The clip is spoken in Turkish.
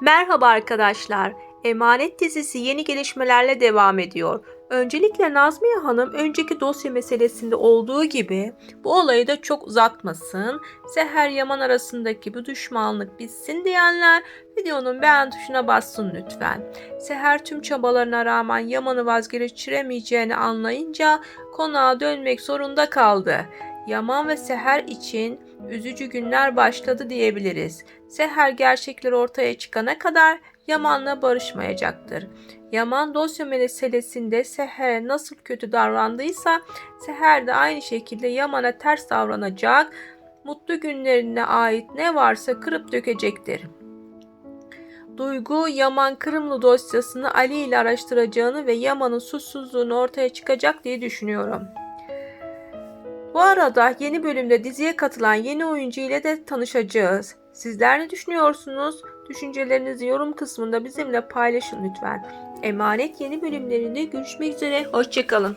Merhaba arkadaşlar. Emanet dizisi yeni gelişmelerle devam ediyor. Öncelikle Nazmiye Hanım önceki dosya meselesinde olduğu gibi bu olayı da çok uzatmasın. Seher Yaman arasındaki bu düşmanlık bitsin diyenler videonun beğen tuşuna bassın lütfen. Seher tüm çabalarına rağmen Yaman'ı vazgeçiremeyeceğini anlayınca konağa dönmek zorunda kaldı. Yaman ve Seher için üzücü günler başladı diyebiliriz. Seher gerçekler ortaya çıkana kadar Yaman'la barışmayacaktır. Yaman dosya meselesinde Seher'e nasıl kötü davrandıysa Seher de aynı şekilde Yaman'a ters davranacak, mutlu günlerine ait ne varsa kırıp dökecektir. Duygu Yaman Kırımlı dosyasını Ali ile araştıracağını ve Yaman'ın suçsuzluğunu ortaya çıkacak diye düşünüyorum. Bu arada yeni bölümde diziye katılan yeni oyuncu ile de tanışacağız. Sizler ne düşünüyorsunuz? Düşüncelerinizi yorum kısmında bizimle paylaşın lütfen. Emanet yeni bölümlerinde görüşmek üzere. Hoşçakalın.